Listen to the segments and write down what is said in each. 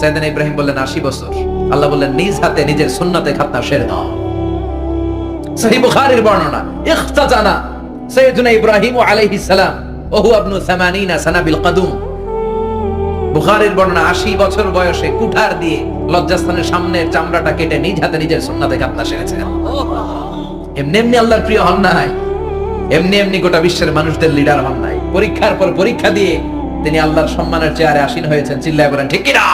সাইদান ইব্রাহিম বললেন, আশি বছর। আল্লাহ বললেন, নিজ হাতে, নিজের সুন্নাতে খাতনা সেরে দাও সহি বুখারীর বর্ণনা ইখতাজানা সাইয়্যিদুনা ইব্রাহিম আলাইহিস সালাম, ওহু আবনু 80 সানা বিল কদুম। বুখারীর বর্ণনা 80 বছর বয়সে কুঠার দিয়ে লজ্জাস্থানের সামনের চামড়াটা কেটে নিজ হাতে নিজের সুন্নাতে খাতনা সেরেছেন। এমনি এমনি আল্লাহর প্রিয় হন নাই। এমনি এমনি গোটা বিশ্বের মানুষদের লিডার হন নাই। পরীক্ষার পর পরীক্ষা দিয়ে তিনি আল্লাহর সম্মানের চেয়ারে আসীন হয়েছেন। চিল্লায় বলেন, ঠিক কিনা?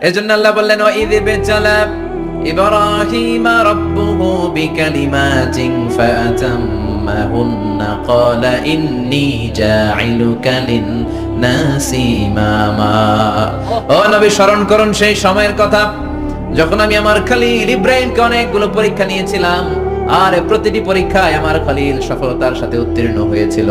এজন্য আল্লাহ বললেন ও ঈদ বেচালা ইব্রাহিম রাব্বুহু বিকালিমাতিন ফাতাম্মাহুন্না ক্বালা ইন্নী জাইলুকা লিন-নাসি ইমামা ও নবী, স্মরণ করুন সেই সময়ের কথা, যখন আমি আমার খালিল ইব্রাহিমকে অনেকগুলো পরীক্ষা নিয়েছিলাম, আর প্রতিটি পরীক্ষায় আমার খালিল সফলতার সাথে উত্তীর্ণ হয়েছিল।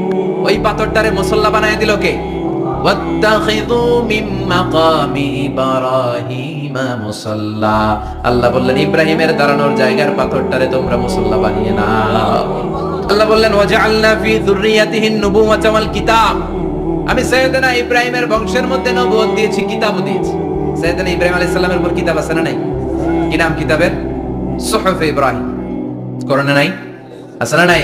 ওই পাথরটারে মুসল্লা বানায় দিল কে? আল্লাহ বললেন, ইব্রাহিমের দাঁড়ানোর জায়গার পাথরটারে তোমরা মুসল্লা বানিয়ে নাও। আল্লাহ বললেন, ওয়াজআলনা ফি যুররিয়াতিহি নুবুওয়াতা ওয়াল কিতাব। আমি সৈয়দনা ইব্রাহিমের বংশের মধ্যে নবুয়ত দিয়েছি, কিতাবও দিয়েছি। সৈয়দনা ইব্রাহিম আলাইহিস সালামের উপর কিতাব আছে না নাই? কি নাম কিতাবের? সুহফ ইব্রাহিম। করোনা নাই? আছে না নাই?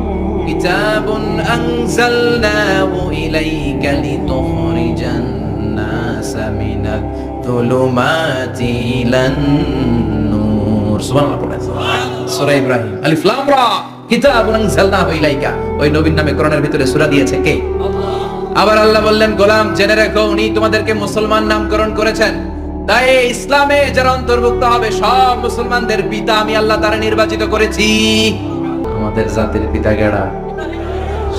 كتاب أنزلناه إليك لتخرج الناس من الظلمات إلى النور سبحان الله পড়েন সূরা ইব্রাহিম আলিফ লাম রা কিতাব আনজালনাহু ইলাইকা ওই নবীর নামে কোরআনের ভিতরে সূরা দিয়েছে কে আবার আল্লাহ বললেন গোলাম জেনে রেখো উনি তোমাদেরকে মুসলমান নামকরণ করেছেন তাই এই ইসলামে যারা অন্তর্ভুক্ত হবে সব মুসলমানদের পিতা আমি আল্লাহ তারা নির্বাচিত করেছি আমাদের জাতির পিতা গেড়া?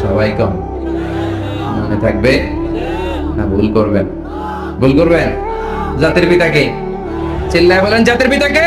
সবাই কম। মনে থাকবে না ভুল করবেন? ভুল করবেন? জাতির পিতাকে চিল্লায় বলেন, জাতির পিতাকে